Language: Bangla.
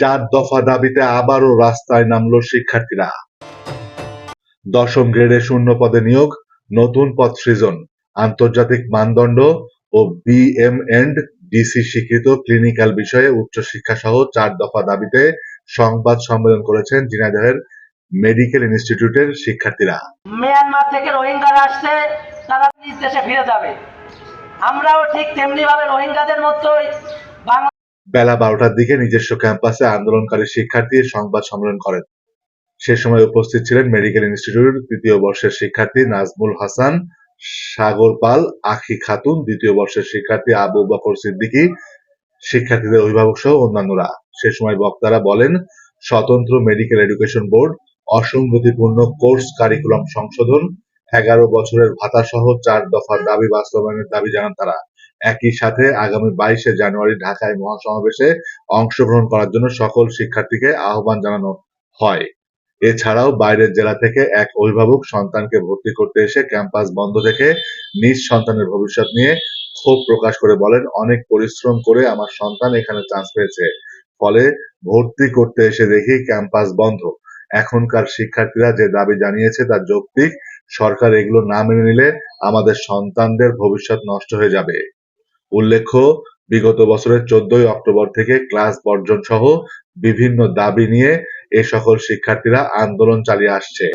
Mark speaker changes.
Speaker 1: চার দফা দাবিতে আবারও রাস্তায় নামল শিক্ষার্থীরা। দশম গ্রেডে শূন্য পদে নিয়োগ, নতুন পদ সৃজন। আন্তর্জাতিক মানদণ্ড ও বিএম এন্ড ডিসি স্বীকৃত ক্লিনিক্যাল বিষয়ে উচ্চশিক্ষা সহ চার দফা দাবিতে সংবাদ সম্মেলন করেছেন ঝিনাইদহের মেডিকেল ইনস্টিটিউটের শিক্ষার্থীরা।
Speaker 2: মিয়ানমার থেকে রোহিঙ্গারা আসছে, তারা নিজ দেশে ফিরে যাবে। আমরাও ঠিক তেমনি ভাবে রোহিঙ্গাদের মতোই বাংলা
Speaker 1: বারোটার দিকে নিজস্ব ক্যাম্পাসে আন্দোলনকারী শিক্ষার্থী সংবাদ সম্মেলন করেন। সে সময় উপস্থিত ছিলেন মেডিকেল ইনস্টিটিউট তৃতীয় বর্ষের শিক্ষার্থী নাজমুল হাসান, সাগর পাল, আখি খাতুন, দ্বিতীয় বর্ষের শিক্ষার্থী আবু বকর সিদ্দিকী, শিক্ষার্থীদের অভিভাবক সহ অন্যান্যরা। সে সময় বক্তারা বলেন, স্বতন্ত্র মেডিকেল এডুকেশন বোর্ড, অসঙ্গতিপূর্ণ কোর্স কারিকুলাম সংশোধন, এগারো বছরের ভাতা সহ চার দফার দাবি বাস্তবায়নের দাবি জানান তারা। একই সাথে আগামী বাইশে জানুয়ারি ঢাকায় মহাসমাবেশে অংশগ্রহণ করার জন্য সকল শিক্ষার্থীকে আহ্বান জানানো হয়। এছাড়াও বাইরের জেলা থেকে এক অভিভাবক সন্তানকে ভর্তি করতে এসে ক্যাম্পাস বন্ধ দেখে নিজ সন্তানের ভবিষ্যৎ নিয়ে ক্ষোভ প্রকাশ করে বলেন, অনেক পরিশ্রম করে আমার সন্তান এখানে চান্স পেয়েছে। ফলে ভর্তি করতে এসে দেখি ক্যাম্পাস বন্ধ। এখনকার শিক্ষার্থীরা যে দাবি জানিয়েছে তা যৌক্তিক। সরকার এগুলো না মেনে নিলে আমাদের সন্তানদের ভবিষ্যৎ নষ্ট হয়ে যাবে। উল্লেখ্য, বিগত বছরের চোদ্দই অক্টোবর থেকে ক্লাস বর্জন সহ বিভিন্ন দাবি নিয়ে এ সকল শিক্ষার্থীরা আন্দোলন চালিয়ে আসছে।